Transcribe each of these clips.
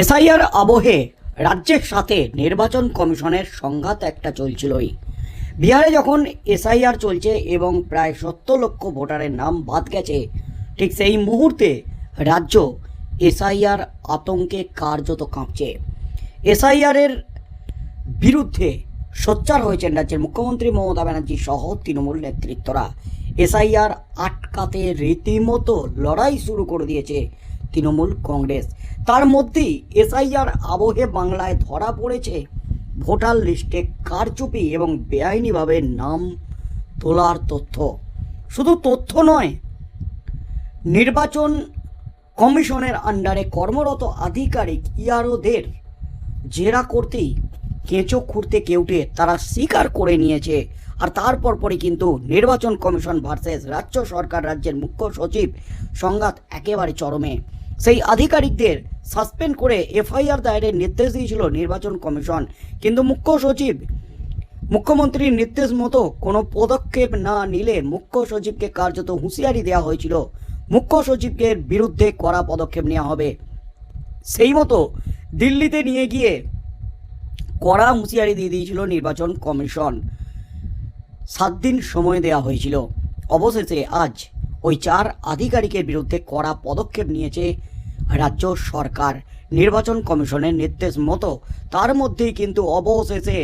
SIR আবহে রাজ্যের সাথে নির্বাচন কমিশনের সংঘাত একটা চলছিলই। বিহারে যখন এসআইআর চলছে এবং প্রায় সত্তর লক্ষ ভোটারের নাম বাদ গেছে, ঠিক সেই মুহূর্তে রাজ্য এসআইআর আতঙ্কে কার্যত কাঁপছে। এসআইআরের বিরুদ্ধে সোচ্চার হয়েছেন রাজ্যের মুখ্যমন্ত্রী মমতা ব্যানার্জি সহ তৃণমূল নেতৃত্বরা। এসআইআর আটকাতে রীতিমতো লড়াই শুরু করে দিয়েছে তৃণমূল কংগ্রেস। তার মধ্যেই এসআইআর আবহে বাংলায় ধরা পড়েছে। ভোটার লিস্টে কারচুপি এবং বেআইনিভাবে নাম তোলার তথ্য। শুধু তথ্য নয়, নির্বাচন কমিশনের আন্ডারে কর্মরত আধিকারিক ইয়ারোদের জেরা করতেই কেঁচো খুঁড়তে কেউটে তারা স্বীকার করে নিয়েছে। আর তারপর পরে কিন্তু নির্বাচন কমিশন ভার্সেস রাজ্য সরকার রাজ্যের মুখ্য সচিব সংঘাত একেবারে চরমে। সেই আধিকারিকদের সাসপেন্ড করে এফআইআর দায়েরের নির্দেশ দিয়েছিল নির্বাচন কমিশন। কিন্তু মুখ্য সচিব, মুখ্যমন্ত্রীর নির্দেশ মতো কোনো পদক্ষেপ না নিলে মুখ্য সচিবকে কার্যত হুঁশিয়ারি দেওয়া হয়েছিল। মুখ্য সচিবকে বিরুদ্ধে কড়া পদক্ষেপ নেওয়া হবে। সেই মতো দিল্লিতে নিয়ে গিয়ে কড়া হুঁশিয়ারি দিয়ে দিয়েছিল নির্বাচন কমিশন। সাত দিন সময় দেওয়া হয়েছিল। অবশেষে আজ ওই চার আধিকারিকের বিরুদ্ধে কড়া পদক্ষেপ নিয়েছে রাজ্য সরকার নির্বাচন কমিশনের নির্দেশ মতো তার মধ্যেই কিন্তু অবশেষে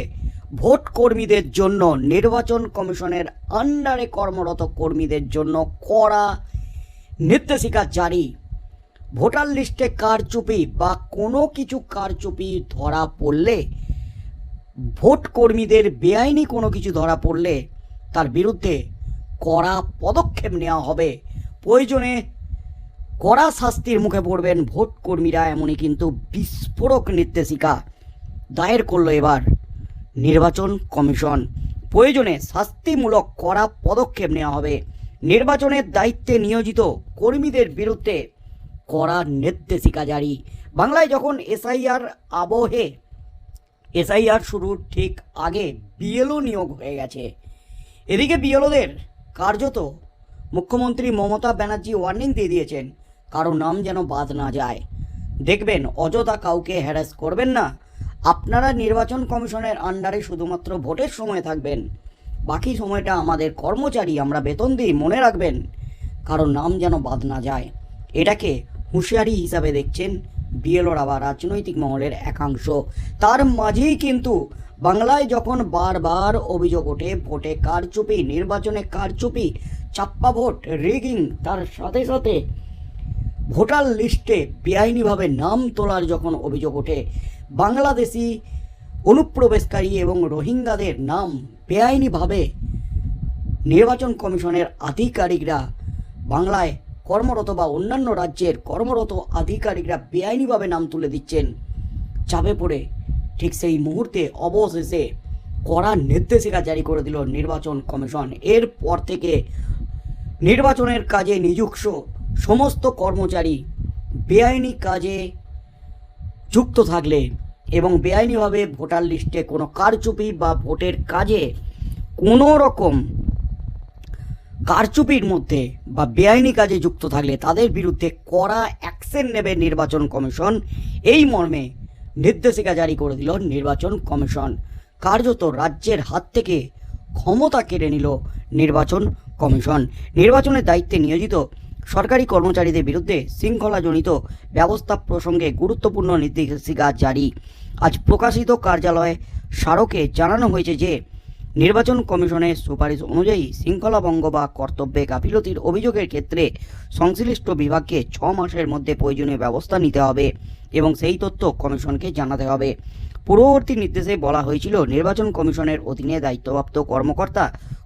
ভোট কর্মীদের জন্য নির্বাচন কমিশনের আন্ডারে কর্মরত কর্মীদের জন্য কড়া নির্দেশিকা জারি। ভোটার লিস্টে কারচুপি বা কোনো কিছু কারচুপি ধরা পড়লে, ভোট কর্মীদের বেআইনি কোনো কিছু ধরা পড়লে তার বিরুদ্ধে কড়া পদক্ষেপ নেওয়া হবে। প্রয়োজনে কড়া শাস্তির মুখে পড়বেন ভোট কর্মীরা এমনই কিন্তু বিস্ফোরক নির্দেশিকা দায়ের করল এবার নির্বাচন কমিশন। প্রয়োজনে শাস্তিমূলক কড়া পদক্ষেপ নেওয়া হবে। নির্বাচনের দায়িত্বে নিয়োজিত কর্মীদের বিরুদ্ধে কড়া নির্দেশিকা জারি। বাংলায় যখন এসআইআর আবহে, এসআইআর শুরুর ঠিক আগে বিএলও নিয়োগ হয়ে গেছে। এদিকে বিএলওদের কার্যত মুখ্যমন্ত্রী মমতা ব্যানার্জি ওয়ার্নিং দিয়ে দিয়েছেন। কারও নাম যেন বাদ না যায়। দেখবেন, অযথা কাউকে হ্যারাস করবেন না। আপনারা নির্বাচন কমিশনের আন্ডারে শুধুমাত্র ভোটের সময় থাকবেন। বাকি সময়টা আমাদের কর্মচারী, আমরা বেতন দিই মনে রাখবেন। কারও নাম যেন বাদ না যায়। এটাকে হুঁশিয়ারি হিসাবে দেখছেন বিএলওর আবার রাজনৈতিক মহলের একাংশ। তার মাঝেই কিন্তু বাংলায় যখন বারবার অভিযোগ ওঠে, ভোটে কারচুপি, নির্বাচনে কারচুপি, চাপ্পা ভোট, রিগিং, তার সাথে সাথে ভোটার লিস্টে বেআইনিভাবে নাম তোলার যখন অভিযোগ ওঠে, বাংলাদেশি অনুপ্রবেশকারী এবং রোহিঙ্গাদের নাম বেআইনিভাবে নির্বাচন কমিশনের আধিকারিকরা বাংলায় কর্মরত বা অন্যান্য রাজ্যের কর্মরত আধিকারিকরা বেআইনিভাবে নাম তুলে দিচ্ছেন। চাপে পড়ে ঠিক সেই মুহূর্তে অবশেষে কড়া নির্দেশিকা জারি করে দিল নির্বাচন কমিশন। এরপর থেকে নির্বাচনের কাজে নিযুক্ত সমস্ত কর্মচারী বেআইনি কাজে যুক্ত থাকলে এবং বেআইনিভাবে ভোটার লিস্টে কোনো কারচুপি বা ভোটের কাজে কোনো রকম কারচুপির মধ্যে বা বেআইনি কাজে যুক্ত থাকলে তাদের বিরুদ্ধে কড়া অ্যাকশন নেবে নির্বাচন কমিশন। এই মর্মে নির্দেশিকা জারি করে দিল নির্বাচন কমিশন। কার্যত রাজ্যের হাত থেকে ক্ষমতা কেড়ে নিল নির্বাচন কমিশন। নির্বাচনের দায়িত্বে নিয়োজিত সরকারি কর্মচারীদের বিরুদ্ধে শৃঙ্খলাজনিত ব্যবস্থা প্রসঙ্গে গুরুত্বপূর্ণ নির্দেশিকা জারি। আজ প্রকাশিত কার্যালয়ে স্মারকে জানানো হয়েছে যে, নির্বাচন কমিশনের সুপারিশ অনুযায়ী শৃঙ্খলাভঙ্গ বা কর্তব্যে গাফিলতির অভিযোগের ক্ষেত্রে সংশ্লিষ্ট বিভাগকে ছ মাসের মধ্যে প্রয়োজনীয় ব্যবস্থা নিতে হবে এবং সেই তথ্য কমিশনকে জানাতে হবে। পূর্ববর্তী নির্দেশে বলা হয়েছিল, নির্বাচন কমিশনের অধীনে দায়িত্বপ্রাপ্ত কর্মকর্তা,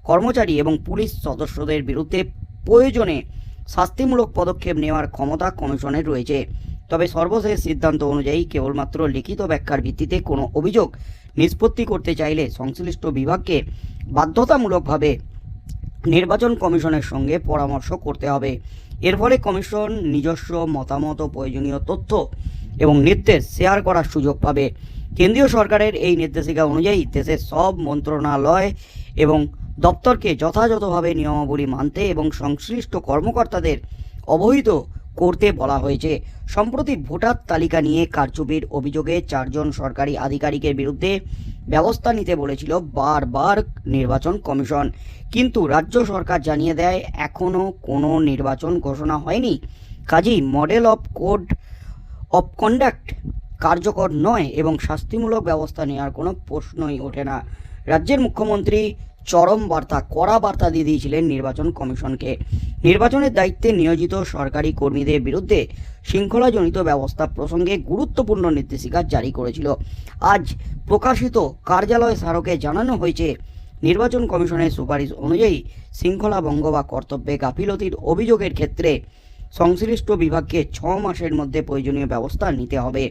কর্মচারী এবং পুলিশ সদস্যদের বিরুদ্ধে প্রয়োজনে শাস্তিমূলক পদক্ষেপ নেওয়ার ক্ষমতা কমিশনের রয়েছে। তবে সর্বশেষ সিদ্ধান্ত অনুযায়ী কেবলমাত্র লিখিত ব্যাখ্যার ভিত্তিতে কোনো অভিযোগ নিষ্পত্তি করতে চাইলে সংশ্লিষ্ট বিভাগকে বাধ্যতামূলকভাবে নির্বাচন কমিশনের সঙ্গে পরামর্শ করতে হবে। এর ফলে কমিশন নিজস্ব মতামত ও প্রয়োজনীয় তথ্য এবং নির্দেশ শেয়ার করার সুযোগ পাবে। কেন্দ্রীয় সরকারের এই নির্দেশিকা অনুযায়ী দেশের সব মন্ত্রণালয় এবং দপ্তরকে যথাযথভাবে নিয়মাবলী মানতে এবং সংশ্লিষ্ট কর্মকর্তাদের অবহিত করতে বলা হয়েছে। সম্প্রতি ভোটার তালিকা নিয়ে কারচুপির অভিযোগে চারজন সরকারি আধিকারিকের বিরুদ্ধে ব্যবস্থা নিতে বলেছিল বারবার নির্বাচন কমিশন। কিন্তু রাজ্য সরকার জানিয়ে দেয় এখনও কোনো নির্বাচন ঘোষণা হয়নি। কাজেই model of code of conduct কার্যকর নয় এবং শাস্তিমূলক ব্যবস্থা নেওয়ার কোনো প্রশ্নই ওঠে না। রাজ্যের মুখ্যমন্ত্রী চরম বার্তা, কড়া বার্তা দিয়ে দিয়েছিলেন নির্বাচন কমিশনকে। নির্বাচনের দায়িত্বে নিয়োজিত সরকারি কর্মীদের বিরুদ্ধে শৃঙ্খলাজনিত ব্যবস্থা প্রসঙ্গে গুরুত্বপূর্ণ নির্দেশিকা জারি করেছিল। আজ প্রকাশিত কার্যালয় স্মারকে জানানো হয়েছে, নির্বাচন কমিশনের সুপারিশ অনুযায়ী শৃঙ্খলা ভঙ্গ বা কর্তব্যে গাফিলতির অভিযোগের ক্ষেত্রে সংশ্লিষ্ট বিভাগকে ছ মাসের মধ্যে প্রয়োজনীয় ব্যবস্থা নিতে হবে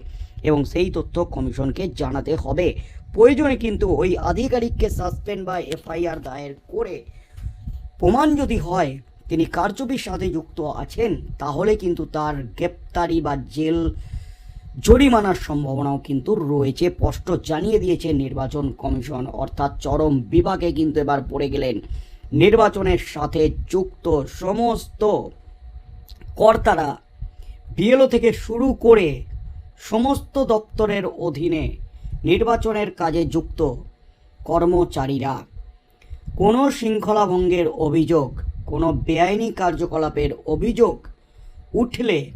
এবং সেই তথ্য কমিশনকে জানাতে হবে প্রয়োজনে কিন্তু ওই আধিকারিককে সাসপেন্ড বা এফআইআর দায়ের করে প্রমাণ যদি হয়, তিনি কারচুপির সাথে যুক্ত আছেন, তাহলে কিন্তু তার গ্রেপ্তারি বা জেল জরিমানার সম্ভাবনাও কিন্তু রয়েছে। স্পষ্ট জানিয়ে দিয়েছে নির্বাচন কমিশন, অর্থাৎ চরম বিভাগে কিন্তু এবার পড়ে গেলেন নির্বাচনের সাথে যুক্ত সমস্ত কর্তারা। বিএলও থেকে শুরু করে সমস্ত দপ্তরের অধীনে নির্বাচনের কাজে যুক্ত কর্মচারীরা। কোনো শৃঙ্খলা ভঙ্গের অভিযোগ, কোনো বেআইনি কার্যকলাপের অভিযোগ উঠলে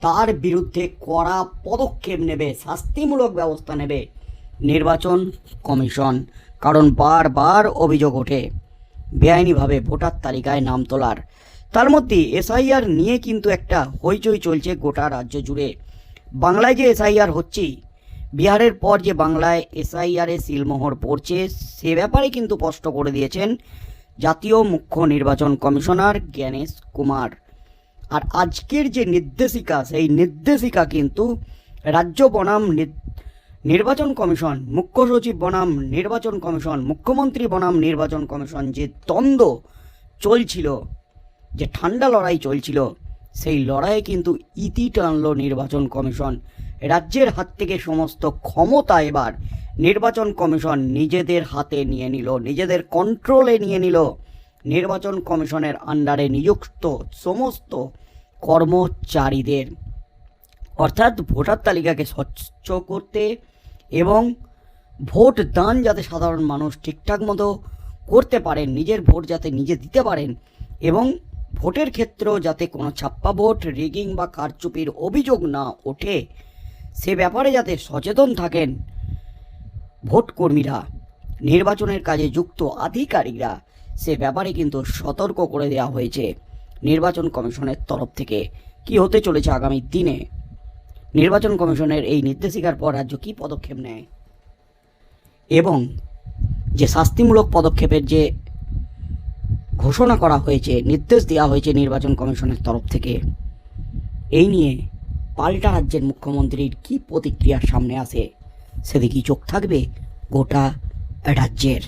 তার বিরুদ্ধে কড়া পদক্ষেপ নেবে, শাস্তিমূলক ব্যবস্থা নেবে নির্বাচন কমিশন। কারণ বারবার অভিযোগ ওঠে, বেআইনিভাবে ভোটার তালিকায় নাম তোলার। তার মধ্যে এসআইআর নিয়ে কিন্তু একটা হইচই চলছে গোটা রাজ্য জুড়ে। বাংলায় যে এসআইআর হচ্ছেই বিহারের পর যে বাংলায় এসআইআরে সিলমোহর পড়ছে, সে ব্যাপারে কিন্তু স্পষ্ট করে দিয়েছেন জাতীয় মুখ্য নির্বাচন কমিশনার জ্ঞানেশ কুমার। আর আজকের যে নির্দেশিকা, সেই নির্দেশিকা কিন্তু রাজ্য বনাম নির্বাচন কমিশন, মুখ্য সচিব বনাম নির্বাচন কমিশন, মুখ্যমন্ত্রী বনাম নির্বাচন কমিশন যে দ্বন্দ্ব চলছিল, যে ঠান্ডা লড়াই চলছিল, সেই লড়াইয়ে কিন্তু ইতি টানল নির্বাচন কমিশন। রাজ্যের হাত থেকে সমস্ত ক্ষমতা এবার নির্বাচন কমিশন নিজেদের হাতে নিয়ে নিল, নিজেদের কন্ট্রোলে নিয়ে নিল। নির্বাচন কমিশনের আন্ডারে নিযুক্ত সমস্ত কর্মচারীদের, অর্থাৎ ভোটার তালিকাকে স্বচ্ছ করতে এবং ভোট দান যাতে সাধারণ মানুষ ঠিকঠাক মতো করতে পারেন, নিজের ভোট যাতে নিজে দিতে পারেন এবং ভোটের ক্ষেত্রেও যাতে কোনো ছাপ্পা ভোট রিগিং বা কারচুপির অভিযোগ না ওঠে সে ব্যাপারে যাতে সচেতন থাকেন। ভোটকর্মীরা, নির্বাচনের কাজে যুক্ত আধিকারিকরা, সে ব্যাপারে কিন্তু সতর্ক করে দেওয়া হয়েছে নির্বাচন কমিশনের তরফ থেকে। কি হতে চলেছে আগামী দিনে? নির্বাচন কমিশনের এই নির্দেশিকার পর রাজ্য কী পদক্ষেপ নেয়? এবং যে শাস্তিমূলক পদক্ষেপের যে ঘোষণা করা হয়েছে, নির্দেশ দেওয়া হয়েছে নির্বাচন কমিশনের তরফ থেকে, এই নিয়ে পাল্টা রাজ্যের মুখ্যমন্ত্রীর কি প্রতিক্রিয়া সামনে আসে? সেদিকেই চোখ থাকবে গোটা রাজ্যের।